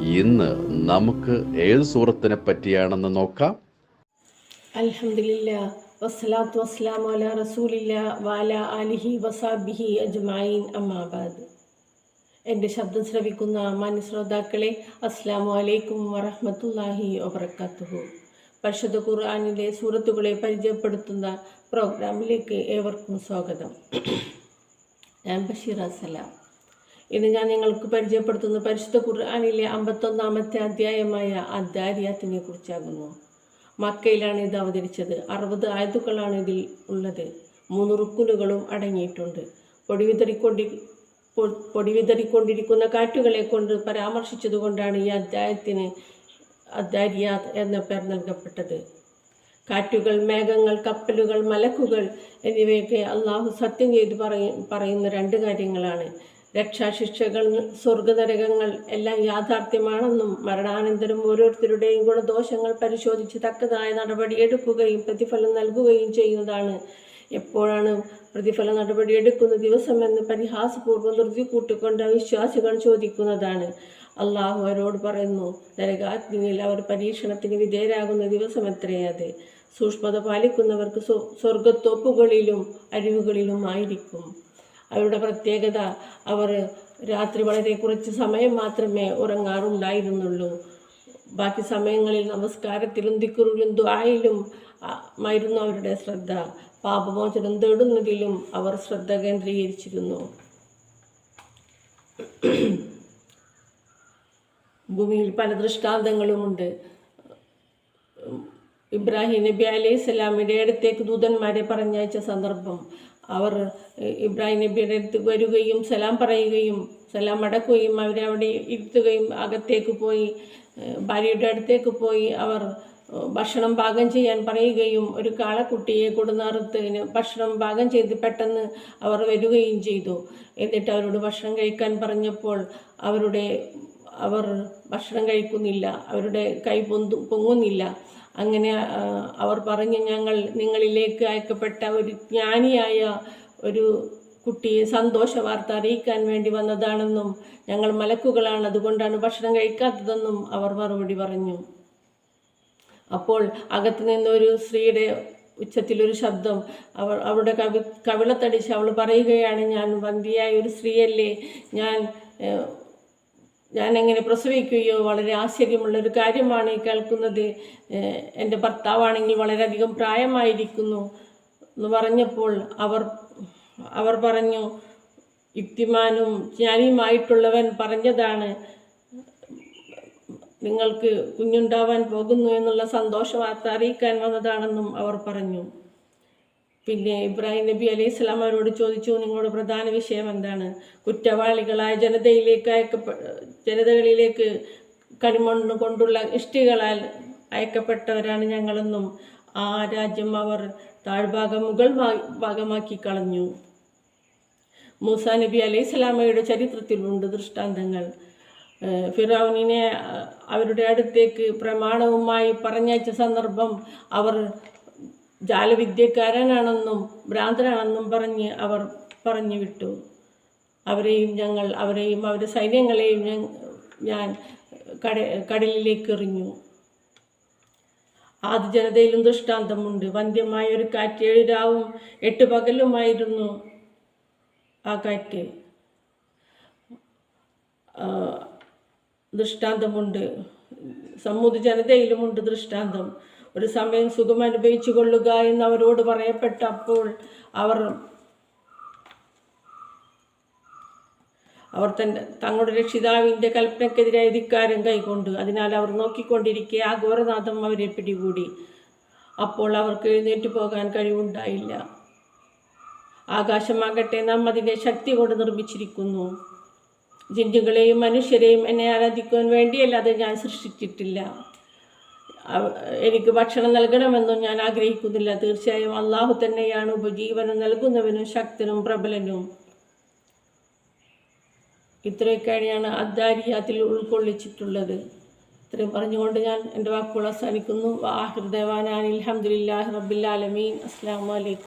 ഇന്ന് നമുക്ക് ഏത് സൂറത്തിനെ പറ്റിയാണെന്ന് നോക്കാം? അൽഹംദുലില്ലാ വസ്സലാത്തു വസ്സലാമു അലാ റസൂലില്ല വാല അലിഹി വസാബിഹി അജ്മായിൻ അമ്മാബാദ് എന്റെ ശബ്ദം ശ്രവിക്കുന്ന മാന്യ ശ്രോതാക്കളെ അസ്സാമു അലൈക്കും വറഹ്മത്തുള്ളാഹി വബർക്കാത്തുഹു പരിശുദ്ധ ഖുർആാനിലെ സൂറത്തുകളെ പരിചയപ്പെടുത്തുന്ന പ്രോഗ്രാമിലേക്ക് ഏവർക്കും സ്വാഗതം. ഞാൻ ബഷീർ അസലാം ഇന്ന് ഞാൻ നിങ്ങൾക്ക് പരിചയപ്പെടുത്തുന്ന പരിശുദ്ധ ഖുർആാനിലെ അമ്പത്തൊന്നാമത്തെ അധ്യായമായ അദ്ദാരിയാത്തിനെ കുറിച്ചാകുന്നു. മക്കയിലാണ് ഇത് അവതരിച്ചത്. അറുപത് ആയത്തുക്കളാണ് ഇതിൽ ഉള്ളത്. മൂന്ന് റുക്കുലുകളും അടങ്ങിയിട്ടുണ്ട്. പൊടിവിതറിക്കൊണ്ടി പൊടിവിതറിക്കൊണ്ടിരിക്കുന്ന കാറ്റുകളെ കൊണ്ട് പരാമർശിച്ചതുകൊണ്ടാണ് ഈ അദ്ധ്യായത്തിന് അദ്ദാരിയാത്ത് എന്ന പേർ നൽകപ്പെട്ടത്. കാറ്റുകൾ മേഘങ്ങൾ കപ്പലുകൾ മലക്കുകൾ എന്നിവയൊക്കെ അള്ളാഹു സത്യം ചെയ്ത് പറയുന്ന രണ്ട് കാര്യങ്ങളാണ്. രക്ഷാശിക്ഷകൾ സ്വർഗനരകങ്ങൾ എല്ലാം യാഥാർത്ഥ്യമാണെന്നും മരണാനന്തരം ഓരോരുത്തരുടെയും ഗുണദോഷങ്ങൾ പരിശോധിച്ച് തക്കതായ നടപടി എടുക്കുകയും പ്രതിഫലം നൽകുകയും ചെയ്യുന്നതാണ്. എപ്പോഴാണ് പ്രതിഫല നടപടി എടുക്കുന്ന ദിവസമെന്ന് പരിഹാസപൂർവം ധൃതി കൂട്ടിക്കൊണ്ട് വിശ്വാസികൾ ചോദിക്കുന്നതാണ്. അള്ളാഹു അവരോട് പറയുന്നു നരകാഗ്നിയിൽ അവർ പരീക്ഷണത്തിന് വിധേയരാകുന്ന ദിവസം എത്രയത് സൂക്ഷ്മത പാലിക്കുന്നവർക്ക് സ്വ- സ്വർഗത്തോപ്പുകളിലും അരിവുകളിലും ആയിരിക്കും. അവരുടെ പ്രത്യേകത അവർ രാത്രി വളരെ കുറച്ച് സമയം മാത്രമേ ഉറങ്ങാറുണ്ടായിരുന്നുള്ളൂ. ബാക്കി സമയങ്ങളിൽ നമസ്കാരത്തിലും തിക്കുറിലും ദ്വായിലും ആയിരുന്നു അവരുടെ ശ്രദ്ധ. പാപമോചനം തേടുന്നതിലും അവർ ശ്രദ്ധ കേന്ദ്രീകരിച്ചിരുന്നു. ഭൂമിയിൽ പല ദൃഷ്ടാന്തങ്ങളുമുണ്ട്. ഇബ്രാഹിം നബി അലൈഹി സ്വലാമിന്റെ അടുത്തേക്ക് ദൂതന്മാരെ പറഞ്ഞയച്ച സന്ദർഭം അവർ ഇബ്രാഹിം നബിയുടെ അടുത്ത് വരികയും സലാം പറയുകയും സലാം അടക്കുകയും അവരെ അവിടെ ഇരുത്തുകയും അകത്തേക്ക് പോയി ഭാര്യയുടെ അടുത്തേക്ക് പോയി അവർ ഭക്ഷണം പാകം ചെയ്യാൻ പറയുകയും ഒരു കാളക്കുട്ടിയെ കൊടുന്നറുത്തിന് ഭക്ഷണം പാകം ചെയ്ത് പെട്ടെന്ന് അവർ വരികയും ചെയ്തു. എന്നിട്ട് അവരോട് ഭക്ഷണം കഴിക്കാൻ പറഞ്ഞപ്പോൾ അവരുടെ അവർ ഭക്ഷണം കഴിക്കുന്നില്ല അവരുടെ കൈ പൊന്തു പൊങ്ങുന്നില്ല. അങ്ങനെ അവർ പറഞ്ഞു ഞങ്ങൾ നിങ്ങളിലേക്ക് അയക്കപ്പെട്ട ഒരു ജ്ഞാനിയായ ഒരു കുട്ടിയെ സന്തോഷ വാർത്ത അറിയിക്കാൻ വേണ്ടി വന്നതാണെന്നും ഞങ്ങൾ മലക്കുകളാണ് അതുകൊണ്ടാണ് ഭക്ഷണം കഴിക്കാത്തതെന്നും അവർ മറുപടി പറഞ്ഞു. അപ്പോൾ അകത്ത് നിന്നൊരു സ്ത്രീയുടെ ഉച്ചത്തിലൊരു ശബ്ദം അവൾ അവളുടെ കവി കവിളത്തടിച്ച് അവൾ പറയുകയാണ് ഞാൻ വന്ധിയായ ഒരു സ്ത്രീയല്ലേ ഞാൻ ഞാൻ എങ്ങനെ പ്രസവിക്കുകയോ വളരെ ആശ്ചര്യമുള്ള ഒരു കാര്യമാണ് കേൾക്കുന്നത്. എന്റെ ഭർത്താവാണെങ്കിൽ വളരെയധികം പ്രായമായിരിക്കുന്നു എന്ന് പറഞ്ഞപ്പോൾ അവർ അവർ പറഞ്ഞു യുക്തിമാനും ജ്ഞാനിയുമായിട്ടുള്ളവൻ പറഞ്ഞതാണ് നിങ്ങൾക്ക് കുഞ്ഞുണ്ടാവാൻ പോകുന്നു എന്നുള്ള സന്തോഷ വാർത്ത അറിയിക്കാൻ വന്നതാണെന്നും അവർ പറഞ്ഞു. പിന്നെ ഇബ്രാഹിം നബി അലൈഹി സ്വലാം അവരോട് ചോദിച്ചു നിങ്ങളുടെ പ്രധാന വിഷയം എന്താണ്? കുറ്റവാളികളായ ജനതയിലേക്ക് അയക്കപ്പെ ജനതകളിലേക്ക് കരിമണ്ണ് കൊണ്ടുള്ള ഇഷ്ടികളാൽ അയക്കപ്പെട്ടവരാണ് ഞങ്ങളെന്നും ആ രാജ്യം അവർ താഴ്ഭാഗം മുകൾ ഭാഗമാക്കി കളഞ്ഞു. മൂസ നബി അലൈഹി സ്വലാമയുടെ ചരിത്രത്തിലുണ്ട് ദൃഷ്ടാന്തങ്ങൾ. ഫിറൗനിനെ അവരുടെ അടുത്തേക്ക് പ്രമാണവുമായി പറഞ്ഞയച്ച സന്ദർഭം അവർ ജാലവിദ്യക്കാരനാണെന്നും ഭ്രാന്തനാണെന്നും പറഞ്ഞ് അവർ പറഞ്ഞു വിട്ടു. അവരെയും ഞങ്ങൾ അവരെയും അവരുടെ സൈന്യങ്ങളെയും ഞാൻ- കട കടലിലേക്ക് എറിഞ്ഞു. ആദ്യ ജനതയിലും ദൃഷ്ടാന്തമുണ്ട്. വന്ധ്യമായ ഒരു കാറ്റ് ഏഴുരാവും എട്ട് പകലുമായിരുന്നു ആ കാറ്റ്. ദൃഷ്ടാന്തമുണ്ട്. സമൂഹ ജനതയിലുമുണ്ട് ദൃഷ്ടാന്തം. ഒരു സമയം സുഖം അനുഭവിച്ചു കൊള്ളുക എന്ന് അവരോട് പറയപ്പെട്ടപ്പോൾ അവർ അവർ തന്റെ തങ്ങളുടെ രക്ഷിതാവിന്റെ കൽപ്പനക്കെതിരായ ധിക്കാരം കൈക്കൊണ്ടു അതിനാൽ അവർ നോക്കിക്കൊണ്ടിരിക്കെ ആ ഘോരനാഥം അവരെ പിടികൂടി. അപ്പോൾ അവർക്ക് എഴുന്നേറ്റ് പോകാൻ കഴിവുണ്ടായില്ല. ആകാശമാകട്ടെ നാം അതിനെ ശക്തി കൊണ്ട് നിർമ്മിച്ചിരിക്കുന്നു. ജിഞ്ചുകളെയും മനുഷ്യരെയും എന്നെ ആരാധിക്കുവാൻ വേണ്ടിയല്ലാതെ ഞാൻ സൃഷ്ടിച്ചിട്ടില്ല. എനിക്ക് ഭക്ഷണം നൽകണമെന്നും ഞാൻ ആഗ്രഹിക്കുന്നില്ല. തീർച്ചയായും അള്ളാഹു തന്നെയാണ് ഉപജീവനം നൽകുന്നവനും ശക്തനും പ്രബലനും. ഇത്രയൊക്കെയാണ് അദ്ദാരിയാത്തിൽ ഉൾക്കൊള്ളിച്ചിട്ടുള്ളത്. ഇത്രയും പറഞ്ഞുകൊണ്ട് ഞാൻ എന്റെ വാക്കുകൾ അവസാനിക്കുന്നു. വാഹിർദേവാനാൻ അലഹമുല്ലാ റബ്ബില്ലാലമീൻ അസ്സാം വലൈക്കും